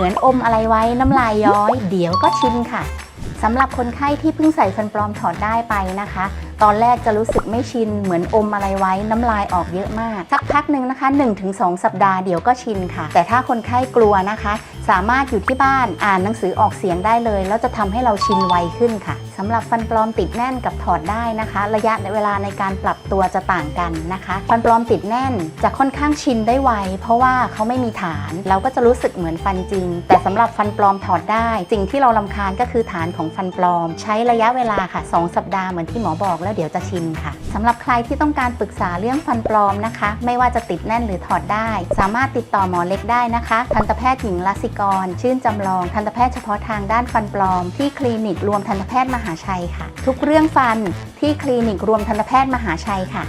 มือนอมอะไรไว้น้ำลายย้อย เดี๋ยวก็ชินค่ะสำหรับคนไข้ที่เพิ่งใส่ฟันปลอมถอดได้ไปนะคะ ตอนแรกจะรู้สึกไม่ชินเหมือนอมอะไรไว้น้ำลายออกเยอะมาก สักพักหนึ่งนะคะ 1-2 สัปดาห์เดี๋ยวก็ชินค่ะ แต่ถ้าคนไข้กลัวนะคะ สามารถอยู่ที่บ้านอ่านหนังสือออกเสียงได้เลย แล้วจะทำให้เราชินไวขึ้นค่ะสำหรับฟันปลอมติดแน่นกับถอดได้นะคะ ระยะเวลาในการปรับตัวจะต่างกันนะคะ ฟันปลอมติดแน่นจะค่อนข้างชินได้ไว เพราะว่าเขาไม่มีฐาน เราก็จะรู้สึกเหมือนฟันจริง แต่สำหรับฟันปลอมถอดได้ สิ่งที่เราลำคาญก็คือฐานของฟันปลอม ใช้ระยะเวลาค่ะ 2 สัปดาห์เหมือนที่หมอบอกแล้วเดี๋ยวจะชิมค่ะสำหรับใครที่ต้องการปรึกษาเรื่องฟันปลอมนะคะ ไม่ว่าจะติดแน่นหรือถอดได้ สามารถติดต่อหมอเล็กได้นะคะ ทันตแพทย์หญิงรัสิกร ชื่นจำลอง ทันตแพทย์เฉพาะทางด้านฟันปลอม ที่คลินิกรวมทันตแพทย์มหาชัยค่ะ ทุกเรื่องฟันที่คลินิกรวมทันตแพทย์มหาชัยค่ะ